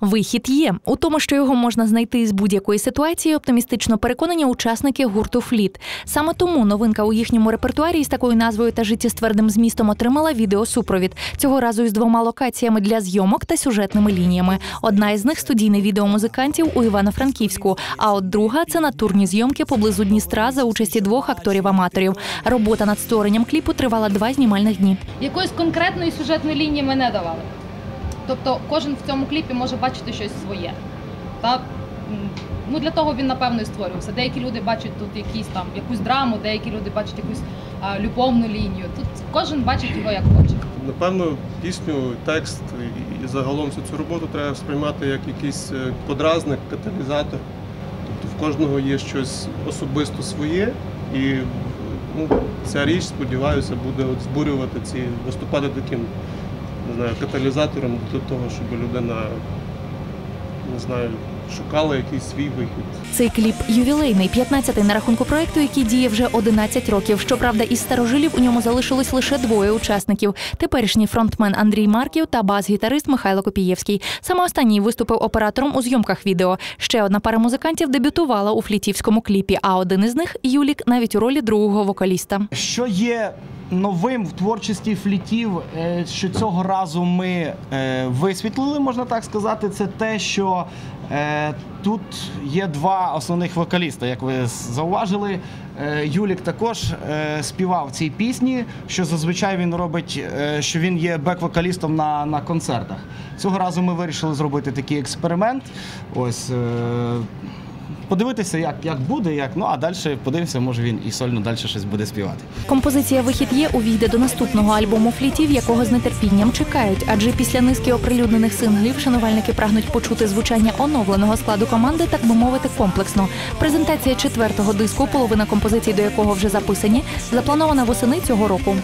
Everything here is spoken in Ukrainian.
Вихід є у тому, що його можна знайти з будь-якої ситуації. Оптимістично переконані учасники гурту Фліт. Саме тому новинка у їхньому репертуарі з такою назвою та життєствердим змістом отримала відеосупровід. Цього разу із двома локаціями для зйомок та сюжетними лініями. Одна із них студійне відео музикантів у Івано-Франківську. А от друга це натурні зйомки поблизу Дністра за участі двох акторів-аматорів. Робота над створенням кліпу тривала два знімальних дні. Якоїсь конкретної сюжетної лінії ми не давали. Тобто кожен в цьому кліпі може бачити щось своє. Так? Ну, для того він, напевно, і створювався. Деякі люди бачать тут якісь там якусь драму, деякі люди бачать якусь а, любовну лінію. Тут кожен бачить його як хоче. Напевно, пісню, текст і загалом всю цю роботу треба сприймати як якийсь е, подразник, каталізатор. Тобто в кожного є щось особисто своє, і ну, ця річ, сподіваюся, буде от збурювати ці, виступати таким не знаю, каталізатором для того, щоб людина не знаю, шукала якийсь свій вихід. Цей кліп ювілейний, 15-й на рахунку проекту, який діє вже 11 років. Щоправда, із старожилів у ньому залишилось лише двоє учасників: теперішній фронтмен Андрій Марків та бас-гітарист Михайло Копієвський. Саме останній виступив оператором у зйомках відео. Ще одна пара музикантів дебютувала у флітівському кліпі. А один із них Юлік навіть у ролі другого вокаліста. Що є новим в творчості флітів, е, що цього разу ми е, висвітлили, можна так сказати, це те, що е, тут є два основних вокаліста. Як ви зауважили, Юлік також співав цій пісні, що зазвичай він робить, що він є бек-вокалістом на, на концертах. Цього разу ми вирішили зробити такий експеримент. Ось. Подивитися, як, як буде, як ну а далі подивимося, може він і сольно далі щось буде співати. Композиція Вихід є увійде до наступного альбому флітів, якого з нетерпінням чекають. Адже після низки оприлюднених синглів шанувальники прагнуть почути звучання оновленого складу команди, так би мовити, комплексно. Презентація четвертого диску, половина композицій до якого вже записані, запланована восени цього року.